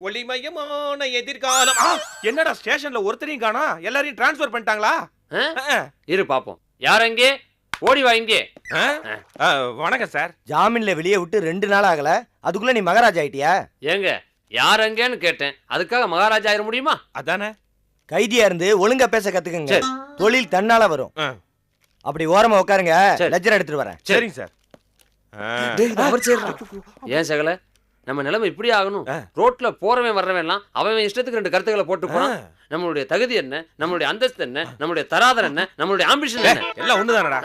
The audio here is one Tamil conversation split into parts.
ஒளிமயமான எதிர்காலம். என்னடா ஸ்டேஷன்ல ஒருத்தரையும் காணா? எல்லாரையும் டிரான்ஸ்ஃபர் பண்ணிட்டாங்களா? ஆ? ஆ, இரு பாப்போம். யார் அங்கே? ஓடி வா இங்கே. ஆ, ஆ, வணக்கம் சார். ஜாமீன்ல வெளியே விட்டு ரெண்டு நாள் ஆகல. அதுக்குள்ள நீ மகாராஜா ஆயிட்டியா? ஏங்க யார் அங்கேன்னு கேட்டேன். அதுக்காக மகாராஜா ஆயிட முடியுமா? அதானே. கைதியா இருந்து ஒழுங்கா பேச கத்துக்குங்க. சரி. தொழில் தன்னால வரும். ஆ, அப்படி ஓரமா உட்காருங்க. லெஜர் எடுத்துட்டு வரேன். சரிங்க சார். ஏன் சகல? நம்ம நிலைமை இப்படி ஆகணும். ரோட்ல போறவன் வர்றவன் எல்லாம் அவன் இஷ்டத்துக்கு ரெண்டு கருத்துக்களை போட்டு போறான். நம்மளுடைய தகுதி என்ன? நம்மளுடைய அந்தஸ்து என்ன? நம்மளுடைய தராதரம் என்ன? நம்மளுடைய ஆம்பிஷன் என்ன? எல்லாம் ஒண்ணுதானடா?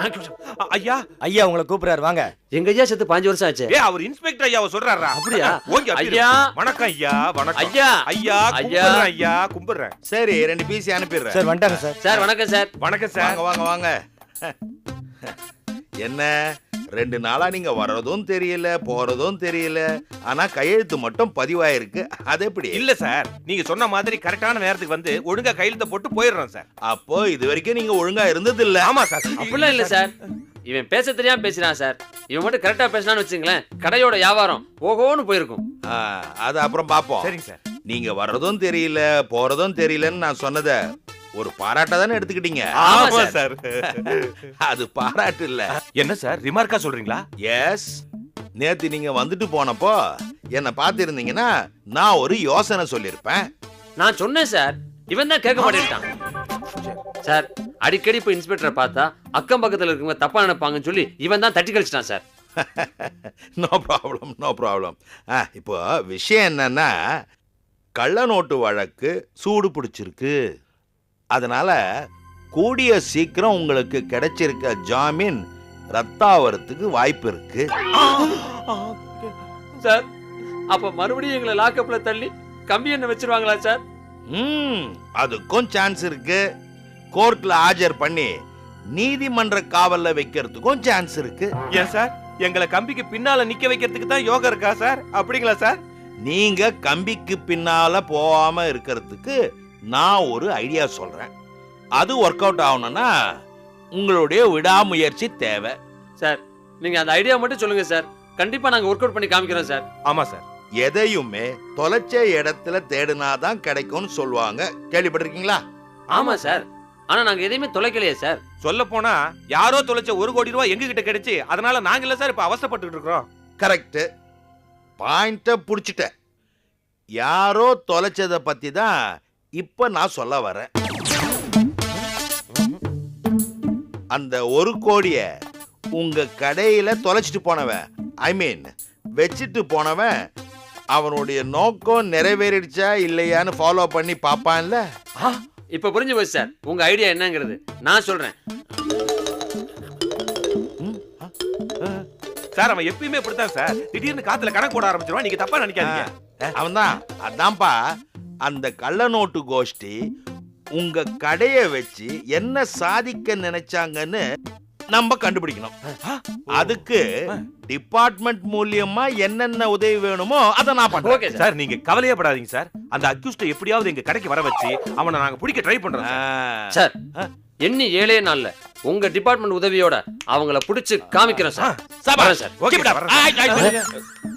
ஐயா. ஐயா உங்களை கூப்பிடுறாரு. வாங்க. எங்க ஐயா செத்து பாஞ்சு வருஷம் ஆச்சு. ஏ அவர் இன்ஸ்பெக்டர் ஐயாவை சொல்றாரா அப்படியா? ஓகே ஐயா. வணக்கம் ஐயா வணக்கம். ஐயா. ஐயா ஐயா. ஐயா கும்பிடுறேன். சரி ரெண்டு பீஸ் அனுப்பிடுறேன். சார் வந்துட்டாங்க சார். சார் வணக்கம் சார். வணக்கம் சார். வாங்க வாங்க வாங்க. என்ன? ரெண்டு நாளா நீங்க வர்றதும் தெரியல போறதும் தெரியல. ஆனா கையெழுத்து மட்டும் பதிவாயிருக்கு. அது எப்படி? இல்ல சார். நீங்க சொன்ன மாதிரி கரெக்டான நேரத்துக்கு வந்து ஒழுங்கா கையெழுத்த போட்டு போயிடுறோம் சார். அப்போ இது வரைக்கும் நீங்க ஒழுங்கா இருந்தது இல்ல ஆமா சார். அப்படிலாம் இல்ல சார். இவன் பேச தெரியாம பேசினான் சார். இவன் மட்டும் கரெக்டா பேசினான்னு வச்சுங்களேன் கடையோட வியாபாரம் ஓஹோன்னு போயிருக்கும். அது அப்புறம் பாப்போம். சரிங்க சார். நீங்க வர்றதும் தெரியல போறதும் தெரியலன்னு நான் சொன்னத ஒரு பாராட்ட தானே எடுத்துக்கிட்டீங்க? ஆமா சார். சார். அது பாராட்டு இல்ல. என்ன சார் ரிமார்க்கா சொல்றீங்களா? எஸ் நேத்து நீங்க வந்துட்டு போனப்போ என்ன பார்த்திருந்தீங்கன்னா நான் ஒரு யோசனை சொல்லியிருப்பேன். நான் சொன்னேன் சார். இவன் தான் கேட்க மாட்டேன்ட்டான். சார் அடிக்கடி போய் இன்ஸ்பெக்டரை பார்த்தா அக்கம் பக்கத்துல இருக்கவங்க தப்பா நினைப்பாங்கன்னு சொல்லி இவன் தான் தட்டி கழிச்சிட்டான் sir. No problem no problem ஆ இப்போ விஷயம் என்னன்னா கள்ள நோட்டு வழக்கு சூடு பிடிச்சிருக்கு. அதனால கூடிய சீக்கிரம் உங்களுக்கு கிடைச்சிருக்க ஜாமீன் ரத்தாவறதுக்கு வாய்ப்பு இருக்கு. சார் அப்ப மறுபடியும் எங்களை லாக்கப்ல தள்ளி கம்பி என்ன வச்சிருவாங்களா சார்? ம் அதுக்கும் சான்ஸ் இருக்கு. கோர்ட்ல ஆஜர் பண்ணி நீதிமன்ற காவல்ல வைக்கிறதுக்கும் சான்ஸ் இருக்கு. ஏன் சார்? எங்களை கம்பிக்கு பின்னால நிக்க வைக்கிறதுக்கு தான் யோகா இருக்கா சார்? அப்படிங்களா சார்? நீங்க கம்பிக்கு பின்னால போகாம இருக்கிறதுக்கு நான் ஒரு ஐடியா சொல்றேன். அது ஒர்க் அவுட் ஆகணும்னா உங்களுடைய விடாமுயற்சி தேவை. சார் நீங்க அந்த ஐடியா மட்டும் சொல்லுங்க சார் கண்டிப்பா நாங்க ஒர்க் அவுட் பண்ணி காமிக்கிறோம் சார் ஆமா சார் எதையுமே தொலைச்ச இடத்துல தேடினாதான் கிடைக்கும்னு சொல்லுவாங்க. கேள்விப்பட்டிருக்கீங்களா? ஆமா சார் ஆனா நாங்க எதையுமே தொலைக்கலையே சார் சொல்ல போனா யாரோ தொலைச்ச ஒரு கோடி ரூபாய் எங்க கிட்ட கிடைச்சு அதனால நாங்க இல்ல சார் இப்ப அவசரப்பட்டுட்டு இருக்கிறோம். கரெக்ட் பாயிண்ட புடிச்சிட்ட யாரோ தொலைச்சதை பத்தி தான் இப்ப நான் சொல்ல வரேன். அந்த ஒரு கோடிய உங்க கடையில தொலைச்சிட்டு போனவன் ஐ மீன் வச்சுட்டு போனவன் அவனுடைய நோக்கம் நிறைவேறிடுச்சா இல்லையான்னு ஃபாலோ பண்ணி பாப்பான்ல இப்ப புரிஞ்சு போச்சு சார். உங்க ஐடியா என்னங்கிறது. நான் சொல்றேன். சார் அவன் எப்பயுமே இப்படித்தான் சார். திடீர்னு காத்துல கணக்கு போட ஆரம்பிச்சிருவான். நீங்க தப்பா நினைக்காதீங்க. அவன்தான். அதான்ப்பா. அந்த கள்ள நோட்டு கோஷ்டி உங்க கடைய வச்சு என்ன சாதிக்க நினைச்சாங்கன்னு நம்ம கண்டுபிடிக்கணும். அதுக்கு டிபார்ட்மெண்ட் மூலியமா என்னென்ன உதவி வேணுமோ அதை நான் பண்றேன். Okay sir. நீங்க கவலையே படாதீங்க சார். அந்த அக்யூஸ்ட எப்படியாவது எங்க கடைக்கு வர வச்சு அவனை நாங்க பிடிக்க ட்ரை பண்றோம் சார். சார் எண்ணி ஏழே நாள்ல உங்க டிபார்ட்மெண்ட் உதவியோட அவங்கள புடிச்சு காமிக்கிறோம் சார். சார்.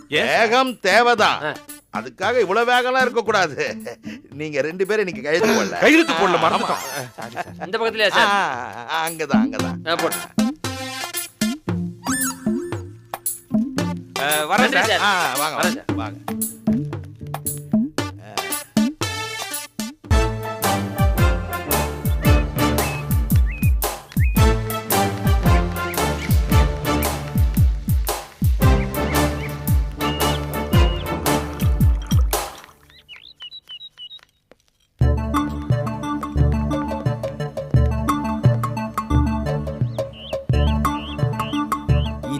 வேகம் தேவைதான். அதுக்காக இவ்வளவு வேகம்லாம் இருக்க கூடாது நீங்க ரெண்டு பேரும் இன்னைக்கு கழுத்து போடல. கையெழுத்து போடல. மறந்துட்டோம். இந்த பக்கத்துலயா ஆ, சார்? அங்கதான் அங்கதான். ஆ, போட்டு அஹ், வரேன் சார். ஆ, வாங்க வரேன் வாங்க. வாங்க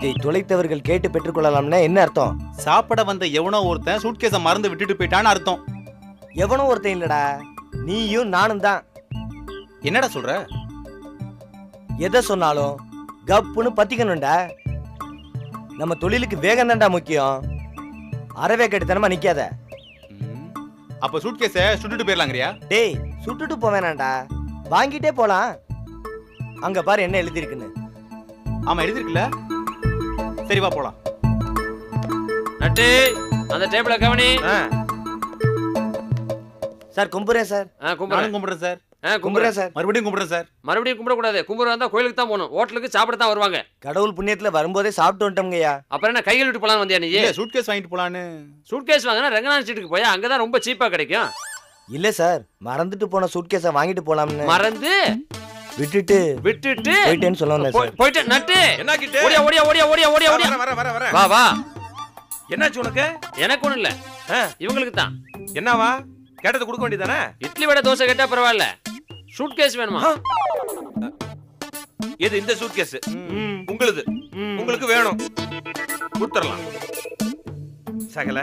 இதை தொலைத்தவர்கள் கேட்டு பெற்றுக்கொள்ளலாம்னா என்ன அர்த்தம்? சாப்பிட வந்த எவனோ ஒருத்தன் சூட்கேஸ மறந்து விட்டுட்டு போயிட்டான்னு அர்த்தம். எவனோ ஒருத்தன் இல்லடா. நீயும் நானும் தான். என்னடா சொல்ற? எதை சொன்னாலும் கப்புன்னு பத்திக்கணும்டா. நம்ம தொழிலுக்கு வேகம் தான்டா முக்கியம். அறவே கெட்டுத்தனமா நிக்காத. அப்ப சூட்கேஸ சுட்டுட்டு போயிடலாங்கறியா டேய் சுட்டுட்டு போவேனாண்டா வாங்கிட்டே போலாம். அங்க பாரு என்ன எழுதிருக்குன்னு ஆமா எழுதிருக்குல்ல சரி வா போலாம். நட்டு அந்த டேபிள கவனி. ஆ. சார் கும்புறேன் சார். ஆ கும்பிடுறேன் சார். ஆ கும்பிடுறேன் கும்புறேன் சார். மறுபடியும் கும்பிடுறேன் சார். மறுபடியும் கும்பிடக்கூடாது கும்பிட வந்தா கோயிலுக்கு தான் போகணும். ஹோட்டலுக்கு சாப்பிட தான் வருவாங்க. கடவுள் புண்ணியத்துல வரும்போதே சாப்பிட்டு வந்துட்டோம்ங்கய்யா. அப்புறம் என்ன கையில் விட்டு போலாம் வந்தியா நீ? இல்ல சூட்கேஸ் வாங்கிட்டு போலான்னு. சூட்கேஸ் வாங்கினா ரங்கநாதன் ஸ்ட்ரீட்டுக்கு போய்? அங்கதான் ரொம்ப சீப்பா கிடைக்கும். இல்ல சார் மறந்துட்டு போன சூட்கேஸை வாங்கிட்டு போலாம்னு. மறந்து? விட்டுட்டு. விட்டுட்டு. போயிட்டேன்னு சொல்ல வந்தேன் சார். போயிட்டு நட்டு. என்ன கிட்ட ஓடியா ஓடியா ஓடியா ஓடியா ஓடியா ஓடியா. வர வர வர வா வா. என்னாச்சு உனக்கு? எனக்கு ஒண்ணும் இல்ல. இவங்களுக்கு தான். என்னவா? கேட்டது கொடுக்க வேண்டியதானே இட்லி வடை தோசை கேட்டா பரவாயில்ல. சூட்கேஸ் வேணுமா? இது இந்த சூட்கேஸ் உங்களுது. உங்களுக்கு வேணும். கொடுத்துடலாம். சகல.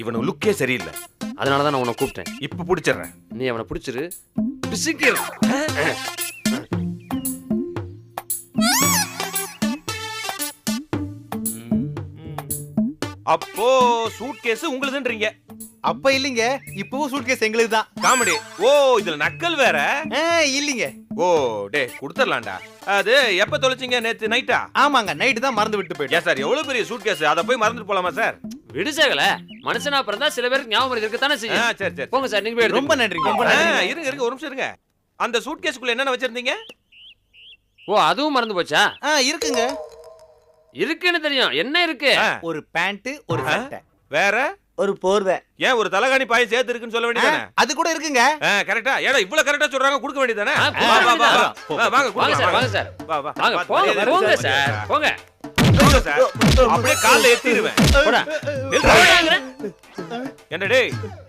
இவனு லுக்கே சரியில்லை. அதனால தான் நான் உன்னை கூப்பிட்டேன். இப்ப பிடிச்சிடுறேன். நீ அவனை பிடிச்சிரு. பிசுக்கிரு அப்போ சூட்கேஸ் உங்களுதுன்றீங்க. அப்ப இல்லைங்க இப்பவும் சூட்கேஸ் எங்களுக்கு தான். காமெடி. ஓ இதுல நக்கல் வேற? இல்லைங்க. ஓ டே கொடுத்துடலாம்டா அது எப்ப தொலைச்சிங்க நேத்து நைட்டா? ஆமாங்க நைட்டு தான் மறந்து விட்டு போயிட்டேன். சார் எவ்வளவு பெரிய சூட்கேஸ்? அதை போய் மறந்துட்டு போலாமா சார்? விடுசகல மனுஷனா பிறந்தா சில பேருக்கு ஞாபகம் இருக்கத்தானே ஆ, செய்யும் சரி சரி. போங்க சார் நீங்க போய் ரொம்ப நன்றிங்க. இருங்க இருங்க ஒரு நிமிஷம் இருங்க. அந்த சூட்கேஸ்க்குள்ள என்னென்ன வச்சிருந்தீங்க? ஓ அதுவும் மறந்து போச்சா? ஆ இருக்குங்க. இருக்குன்னு தெரியும். என்ன இருக்கு? ஒரு பேண்ட் ஒரு? சட்டை. வேற? ஒரு போர்வை. ஏன் ஒரு தலகாணி பாயம் சேர்த்து இருக்குன்னு சொல்ல வேண்டியதானே அது கூட இருக்குங்க. கரெக்டா. ஏடா இவ்வளவு கரெக்டா சொல்றாங்க கொடுக்க வேண்டியதானே ஆ, கொடுக்க வா, வா, வா, வா. போ. வா, வாங்க வாங்க சார் வாங்க. சார். வா, வா. வாங்க போங்க போங்க சார். போங்க. அப்படியே கால்ல ஏத்திடுவேன்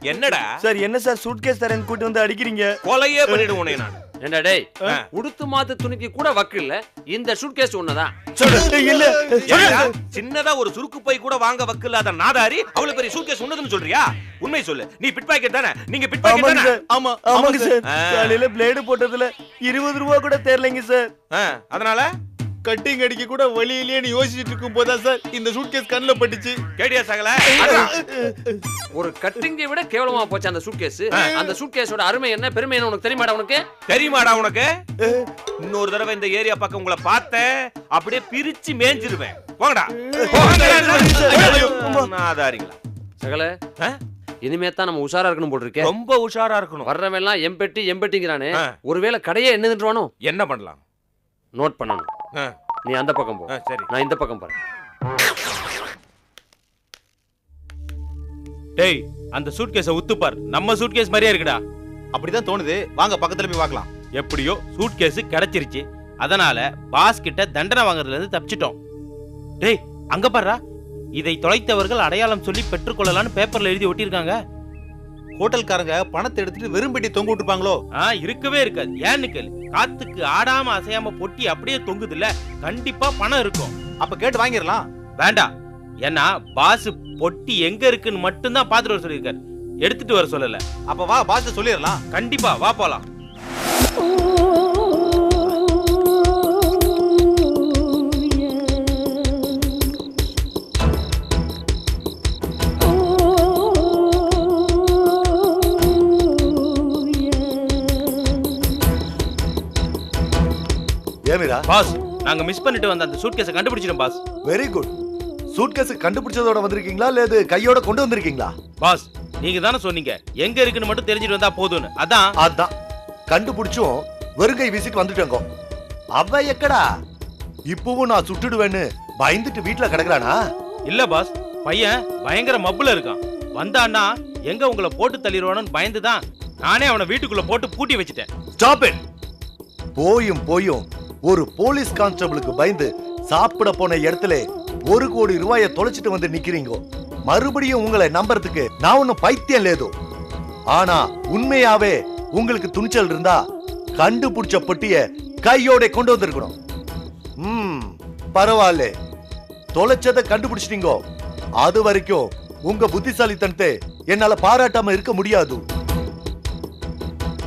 என்னடா சார் என்ன சார் சூட்கேஸ் தரேன் கூட்டி வந்து அடிக்கிறீங்க? கொலையே பண்ணிடுவோம் உன்னை நான். ஏண்டா டேய். உடுத்து மாத்து துணிக்கு கூட வக்கு இல்ல. இந்த சூட்கேஸ் ஒண்ணுதான் இல்ல. ஏன்டா, சின்னதா ஒரு சுருக்கு பை கூட வாங்க வக்கில்லாத நாதாரி அவ்வளவு பெரிய சூட்கேஸ் உன்னதுன்னு சொல்றியா? உண்மை சொல்லு. நீ பிட் பாக்கெட் தானே? நீங்க பிட் பாக்கெட் தானே? ஆமா. ஆமாங்க சார். காலையில பிளேடு போட்டதுல இருபது ரூபா கூட தெரியலைங்க சார். அதனால? கட்டிங் அடிக்க கூட வழியிலேயே யோசிச்சுட்டு இருக்கும் போதா சார் இந்த சூட்கேஸ் கண்ணுல பட்டுச்சு. கேடியா சகல. ஒரு கட்டிங்கை விட கேவலமா போச்சு அந்த சூட்கேஸ் அந்த சூட்கேஸோட அருமை என்ன பெருமை என்ன உனக்கு தெரியுமாடா உனக்கு? தெரியுமாடா உனக்கு? இன்னொரு தடவை இந்த ஏரியா பக்கம் உங்களை பார்த்தேன் அப்படியே பிரிச்சு மேஞ்சிருவேன் போங்கடா. போங்கடா. நாதாரிங்களா சகல? இனிமே தான் நம்ம உஷாரா இருக்கணும் போல் ரொம்ப உஷாரா இருக்கணும். வர்றவன் எல்லாம் எம்பெட்டி எம்பெட்டிங்கிறானே. ஒருவேளை கடையே என்னதுன்றானோ என்ன பண்ணலாம்? நோட் பண்ணணும். நீ அந்த பக்கம் போ. சரி. நான் இந்த பக்கம் போறேன். டேய் அந்த சூட்கேஸை உத்துப்பார் நம்ம சூட்கேஸ் மாதிரியே இருக்குடா. அப்படிதான் தோணுது. வாங்க பக்கத்துல போய் பார்க்கலாம். எப்படியோ சூட்கேஸ் கிடைச்சிருச்சு. அதனால பாஸ் கிட்ட தண்டனை வாங்குறதுல இருந்து தப்பிச்சிட்டோம். டேய் அங்க பாருடா. இதை தொலைத்தவர்கள் அடையாளம் சொல்லி பெற்றுக்கொள்ளலாம்னு பேப்பர்ல எழுதி ஒட்டியிருக்காங்க. ஹோட்டல்காரங்க பணத்தை எடுத்துட்டு வெறும் பெட்டி தொங்க விட்டுருப்பாங்களோ? ஆ இருக்கவே இருக்காது. ஏன்னு கேளு காத்துக்கு ஆடாம அசையாம பொட்டி அப்படியே தொங்குதுல்ல கண்டிப்பா பணம் இருக்கும். அப்ப கேட்டு வாங்கிடலாம். வேண்டாம் ஏன்னா பாஸ் பொட்டி எங்க இருக்குன்னு மட்டும்தான் பாத்துட்டு வர சொல்லியிருக்காரு. எடுத்துட்டு வர சொல்லல. அப்ப வா பாஸ் சொல்லிடலாம். கண்டிப்பா வா போலாம். பாஸ் நாங்க மிஸ் பண்ணிட்டு வந்த அந்த சூட்கேஸை கண்டுபிடிச்சிட்டோம் பாஸ். வெரி குட் சூட்கேஸ் கண்டுபிடிச்சதோட வந்திருக்கீங்களா? இல்ல கையோட கொண்டு வந்திருக்கீங்களா? பாஸ் நீங்க தானே சொன்னீங்க. எங்க இருக்குன்னு மட்டும் தெரிஞ்சுட்டு வந்தா போதும்னு. அதான். அதான். கண்டுபிடிச்சும் வெறுங்கை வீசிட்டு வந்துட்டேங்க. அவ எக்கடா? இப்பவும் நான் சுட்டுடுவேன்னு பயந்துட்டு வீட்ல கிடக்குறானா? இல்ல பாஸ். பையன் பயங்கர மப்புல இருக்கான். வந்தான்னா எங்க உங்களை போட்டு தள்ளிடுவானு பயந்துதான் நானே அவனை வீட்டுக்குள்ள போட்டு பூட்டி வச்சுட்டேன். ஸ்டாப் இட் போயும் போயும் ஒரு போலீஸ் கான்ஸ்டபிளுக்கு பயந்து சாப்பிட போன இடத்துல ஒரு கோடி ரூபாய தொலைச்சிட்டு வந்து நிக்கிறீங்க. மறுபடியும் உங்களை நம்புறதுக்கு நான் ஒன்னும் பைத்தியம் லேதோ ஆனா உண்மையாவே உங்களுக்கு துணிச்சல் இருந்தா கண்டுபிடிச்ச பொட்டிய கையோட கொண்டு வந்திருக்கணும். ம் பரவாயில்ல. தொலைச்சதை கண்டுபிடிச்சிட்டீங்க. அது வரைக்கும் உங்க புத்திசாலித்தனத்தை என்னால பாராட்டாம இருக்க முடியாது.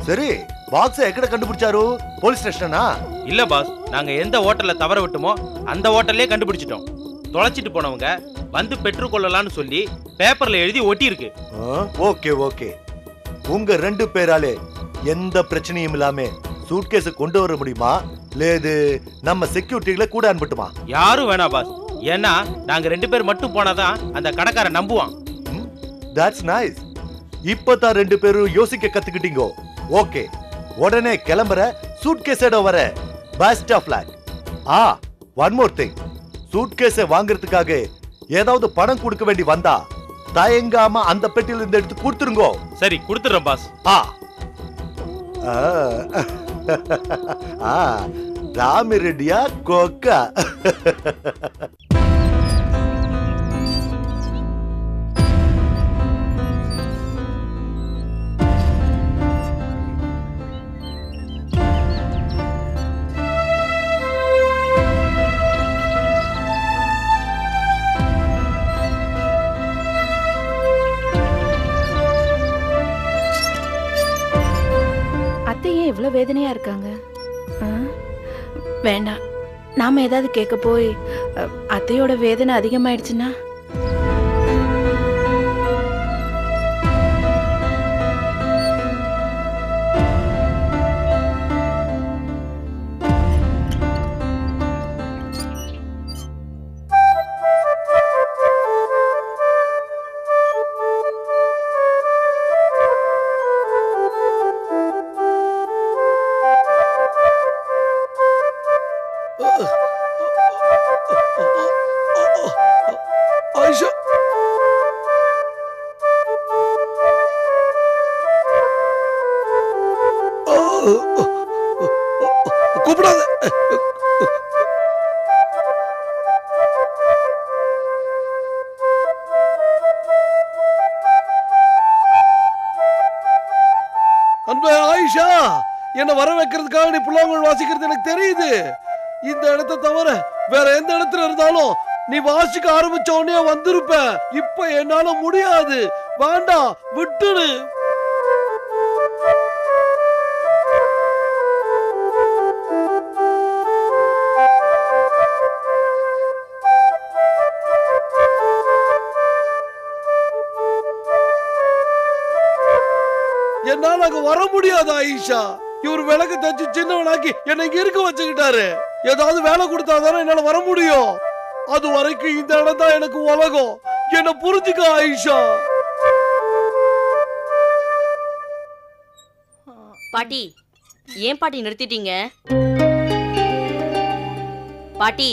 சரி. பாக்ஸ எக்கட கண்டுபிடிச்சாரு? போலீஸ் ஸ்டேஷனா? இல்ல பாஸ். நாங்க எந்த ஹோட்டல்ல தவற விட்டோமோ அந்த ஹோட்டல்லே கண்டுபிடிச்சிட்டோம். தொலைச்சிட்டு போனவங்க வந்து பெற்றுக்கொள்ளலாம்னு சொல்லி பேப்பர்ல எழுதி ஒட்டி இருக்கு ஓகே ஓகே. உங்க ரெண்டு பேராலே எந்த பிரச்சனையும் இல்லாம சூட்கேஸ் கொண்டு வர முடியுமா? லேது நம்ம செக்யூரிட்டிகளை கூட அனுப்பட்டுமா? யாரும் வேணாம் பாஸ். ஏன்னா நாங்க ரெண்டு பேர் மட்டும் போனாதான் அந்த கடைக்காரன் நம்புவான். தட்ஸ் நைஸ் இப்பதான் ரெண்டு பேரும் யோசிக்க கத்துக்கிட்டீங்க. ஓகே. உடனே கிளம்புற சூட்கேஸோட வர best of luck ah one more thing சூட்கேஸை வாங்குறதுக்காக ஏதாவது பணம் கொடுக்க வேண்டி வந்தா தயங்காம அந்த பெட்டியில இருந்து எடுத்து கொடுத்துருங்கோ. சரி கொடுத்துட்றேன் பாஸ் ஆ. ஆ. ஆ. ராமிரெட்டியா கோக்கா. ஏன் இவ்வளோ வேதனையாக இருக்காங்க? ஆ? வேண்டாம். நாம் ஏதாவது கேட்க போய் அத்தையோட வேதனை அதிகமாயிடுச்சுன்னா? ஆயிஷா என்ன வர வைக்கிறதுக்காக நீ புல்லாங்குழல் வாசிக்கிறது எனக்கு தெரியுது. இந்த இடத்தை தவிர வேற எந்த இடத்துல இருந்தாலும் நீ வாசிக்க ஆரம்பிச்ச உடனே வந்திருப்ப. இப்ப என்னால முடியாது. வேண்டாம் விட்டுடு. என்னால அங்க வர முடியாது ஆயிஷா. இவர் விளக்கு தச்சு சின்னவனாக்கி என்னை இங்க இருக்க வச்சுக்கிட்டாரு. ஏதாவது வேலை கொடுத்தாதானே என்னால வர முடியும். அது வரைக்கும் இந்த இடம் தான் எனக்கு உலகம். என்ன புரிஞ்சுக்க ஆயிஷா. பாட்டி ஏன் பாட்டி நிறுத்திட்டீங்க? பாட்டி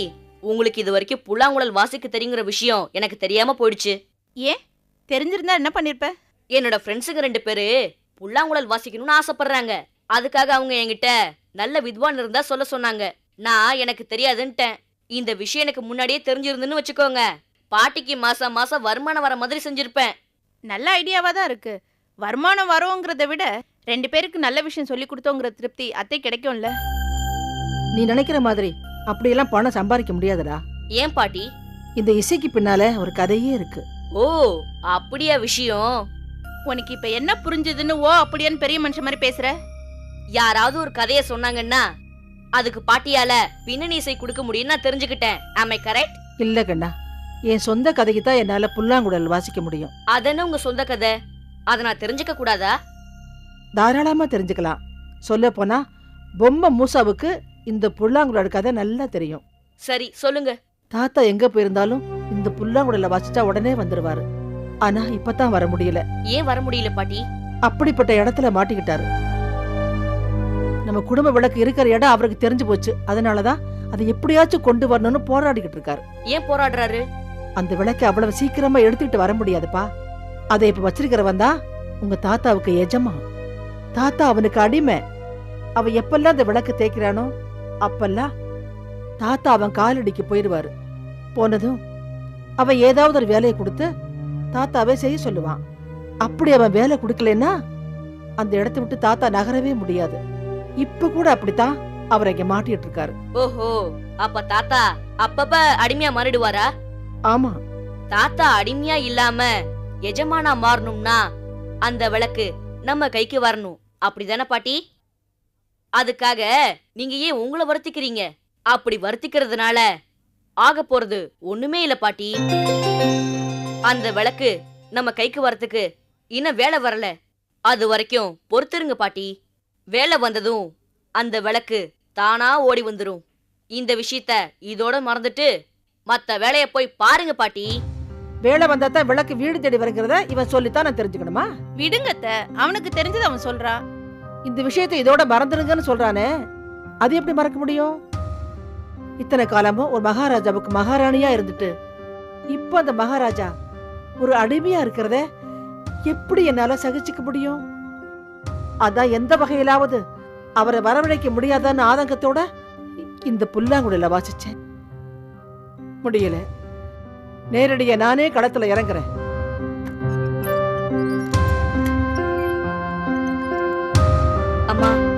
உங்களுக்கு இது வரைக்கும் புல்லாங்குழல் வாசிக்க தெரியுங்கிற விஷயம் எனக்கு தெரியாம போயிடுச்சு. ஏன்? தெரிஞ்சிருந்தா என்ன பண்ணிருப்ப? என்னோட ஃப்ரெண்ட்ஸுங்க ரெண்டு பேரு புல்லாங்குழல் வாசிக்கணும்னு ஆசைப்படுறாங்க. அதுக்காக அவங்க என்கிட்ட நல்ல வித்வான் இருந்தா சொல்ல சொன்னாங்க. நான் எனக்கு தெரியாதுன்ட்டேன். இந்த விஷயம் எனக்கு முன்னாடியே தெரிஞ்சிருந்துன்னு வச்சுக்கோங்க. பாட்டிக்கு மாசம் மாசம் வருமானம் வர மாதிரி செஞ்சிருப்பேன். நல்ல ஐடியாவா தான் இருக்கு. வருமானம் வரோங்கிறத விட ரெண்டு பேருக்கு நல்ல விஷயம் சொல்லி கொடுத்தோங்கிற திருப்தி அத்தை கிடைக்கும்ல. நீ நினைக்கிற மாதிரி அப்படியெல்லாம் பணம் சம்பாதிக்க முடியாதுடா. ஏன் பாட்டி? இந்த இசைக்கு பின்னால ஒரு கதையே இருக்கு. ஓ அப்படியா விஷயம்? உனக்கு இப்ப என்ன புரிஞ்சதுன்னு ஓ அப்படியான்னு பெரிய மனுஷன் மாதிரி பேசுற? யாராவது ஒரு கதைய சொன்னாங்கன்னா அதுக்கு பாட்டியால பின்னணி இசை கொடுக்க முடியும்னு நான் தெரிஞ்சுக்கிட்டேன். ஆமை கரெக்ட் இல்ல கண்ணா என் சொந்த கதைக்கு தான் என்னால புல்லாங்குழல் வாசிக்க முடியும். அதென்ன உங்க சொந்த கதை? அதை நான் தெரிஞ்சுக்க கூடாதா? தாராளமா தெரிஞ்சுக்கலாம். சொல்ல போனா பொம்மை மூசாவுக்கு இந்த புல்லாங்குழல் கதை நல்லா தெரியும். சரி சொல்லுங்க. தாத்தா எங்க போயிருந்தாலும் இந்த புல்லாங்குழல வாசிச்சா உடனே வந்துருவாரு. ஆனா இப்பதான் வர முடியல. ஏன் வர முடியல பாட்டி? அப்படிப்பட்ட இடத்துல மாட்டிக்கிட்டாரு. நம்ம குடும்ப விளக்கு இருக்கிற இடம் அவருக்கு தெரிஞ்சு போச்சு. அதனாலதான் அதை எப்படியாச்சும் கொண்டு வரணும்னு போராடிக்கிட்டு இருக்காரு. ஏன் போராடுறாரு? அந்த விளக்கை அவ்வளவு சீக்கிரமா எடுத்துக்கிட்டு வர முடியாதுப்பா. அதை இப்ப வச்சிருக்கிறவன் தான் உங்க தாத்தாவுக்கு எஜமா தாத்தா அவனுக்கு அடிமை. அவ எப்பெல்லாம் அந்த விளக்கு தேய்க்கிறானோ அப்பெல்லாம் தாத்தா அவன் காலடிக்கு போயிடுவாரு. போனதும் அவன் ஏதாவது ஒரு வேலையை கொடுத்து தாத்தாவே செய்ய சொல்லுவான். அப்படி அவன் வேலை கொடுக்கலன்னா அந்த இடத்த விட்டு தாத்தா நகரவே முடியாது. இப்ப கூட அப்படித்தான் அவர் இங்க மாட்டிட்டு இருக்காரு. ஓஹோ அப்ப தாத்தா அப்பப்ப அடிமையா மாறிடுவாரா? ஆமா. தாத்தா அடிமையா இல்லாம எஜமானா மாறணும்னா அந்த விளக்கு நம்ம கைக்கு வரணும். அப்படிதானே பாட்டி? அதுக்காக நீங்க ஏன் உங்களை வருத்திக்கிறீங்க? அப்படி வருத்திக்கிறதுனால ஆக போறது ஒண்ணுமே இல்ல பாட்டி. அந்த விளக்கு நம்ம கைக்கு வரத்துக்கு இன்னும் வேலை வரல. அது வரைக்கும் பொறுத்துருங்க பாட்டி. வேலை வந்ததும் அந்த விளக்கு தானா ஓடி வந்துரும். இந்த விஷயத்த இதோட மறந்துட்டு மத்த வேலைய போய் பாருங்க பாட்டி. வேலை வந்தா தான் விளக்கு வீடு தேடி வருகிறத இவன் சொல்லித்தான் நான் தெரிஞ்சுக்கணுமா? விடுங்க அத்தை. அவனுக்கு தெரிஞ்சது அவன் சொல்றான் இந்த விஷயத்தை இதோட மறந்துடுங்கன்னு சொல்றானே. அது எப்படி மறக்க முடியும்? இத்தனை காலமும் ஒரு மகாராஜாவுக்கு மகாராணியா இருந்துட்டு இப்போ அந்த மகாராஜா ஒரு அடிமையா இருக்கிறத எப்படி என்னால சகிச்சுக்க முடியும்? அதான் எந்த வகையிலாவது அவரை வரவழைக்க முடியாதான்னு ஆதங்கத்தோட இந்த புல்லாங்குழல வாசிச்சேன். முடியல. நேரடியா நானே களத்துல இறங்குறேன். அம்மா.